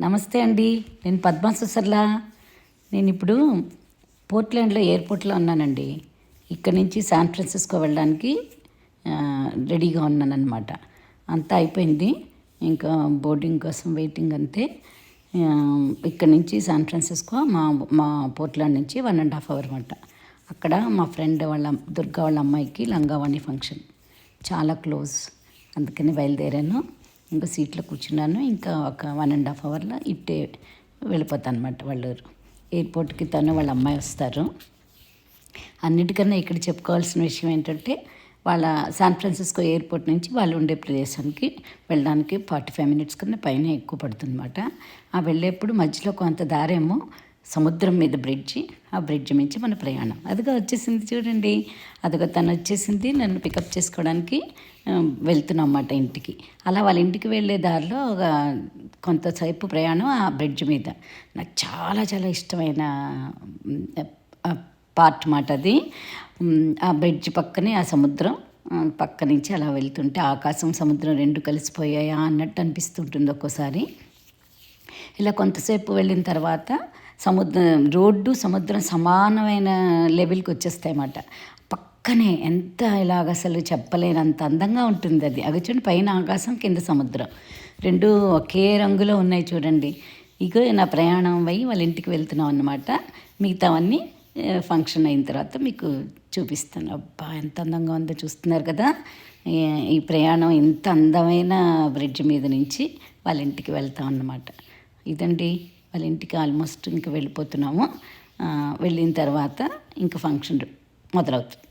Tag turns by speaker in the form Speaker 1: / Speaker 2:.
Speaker 1: నమస్తే అండి. నేను పద్మా సుసర్లా. నేను ఇప్పుడు పోర్ట్లాండ్లో ఎయిర్పోర్ట్లో ఉన్నానండి. ఇక్కడ నుంచి శాన్ ఫ్రాన్సిస్కో వెళ్ళడానికి రెడీగా ఉన్నానన్నమాట. అంతా అయిపోయింది. ఇంకా బోర్డింగ్ కోసం వెయిటింగ్ అంతే. ఇక్కడ నుంచి శాన్ ఫ్రాన్సిస్కో మా మా పోర్ట్లాండ్ నుంచి వన్ అండ్ హాఫ్ అవర్ అనమాట అక్కడ మా ఫ్రెండ్ వాళ్ళ దుర్గా వాళ్ళ అమ్మాయికి లంగావాణి ఫంక్షన్. చాలా క్లోజ్. అందుకని బయలుదేరాను. ఇంకా సీట్లో కూర్చున్నాను. ఇంకా ఒక వన్ అండ్ హాఫ్ అవర్లో ఇట్టే వెళ్ళిపోతాను అనమాట వాళ్ళు ఎయిర్పోర్ట్కి తను వాళ్ళ అమ్మాయి వస్తారు. అన్నిటికన్నా ఇక్కడ చెప్పుకోవాల్సిన విషయం ఏంటంటే వాళ్ళ శాన్ ఫ్రాన్సిస్కో ఎయిర్పోర్ట్ నుంచి వాళ్ళు ఉండే ప్రదేశానికి వెళ్ళడానికి ఫార్టీ ఫైవ్ మినిట్స్ కన్నా పైన ఎక్కువ పడుతుందన్నమాట. ఆ వెళ్ళేప్పుడు మధ్యలో కొంత దారేమో సముద్రం మీద బ్రిడ్జి ఆ బ్రిడ్జి మించి మన ప్రయాణం. అదిగా వచ్చేసింది చూడండి. అదిగో తను వచ్చేసింది. నన్ను పికప్ చేసుకోవడానికి ఆ, వెళ్తున్నాం అన్నమాట ఇంటికి. అలా వాళ్ళ ఇంటికి వెళ్ళే దారిలో ఒక కొంతసేపు ప్రయాణం ఆ బ్రిడ్జ్ మీద. నాకు చాలా చాలా ఇష్టమైన పార్ట్ మాట అది. ఆ బ్రిడ్జ్ పక్కనే ఆ సముద్రం పక్క నుంచి అలా వెళ్తుంటే ఆకాశం సముద్రం రెండు కలిసిపోయాయా అన్నట్టు అనిపిస్తుంటుంది ఒక్కోసారి. ఇలా కొంతసేపు వెళ్ళిన తర్వాత సముద్రం రోడ్డు సముద్రం సమానమైన లెవెల్కి వచ్చేస్తాయన్నమాట. పక్కనే ఎంత ఇలాగ అసలు చెప్పలేనంత అందంగా ఉంటుంది అది. అది చూడండి పైన ఆకాశం కింద సముద్రం. రెండు ఒకే రంగులో ఉన్నాయి చూడండి. ఇగో నా ప్రయాణం అయ్యి వాళ్ళ ఇంటికి వెళ్తున్నాం అన్నమాట. మిగతావన్నీ ఫంక్షన్ అయిన తర్వాత మీకు చూపిస్తాను. అబ్బా ఎంత అందంగా ఉందో చూస్తున్నారు కదా. ఈ- ఈ ప్రయాణం ఇంత అందమైన బ్రిడ్జ్ మీద నుంచి వాళ్ళ ఇంటికి వెళ్తాం అన్నమాట. ఇదండి వాళ్ళ ఇంటికి ఆల్మోస్ట్ ఇంకా వెళ్ళిపోతున్నాము. వెళ్ళిన తర్వాత ఇంకా ఫంక్షన్ మొదలవుతుంది.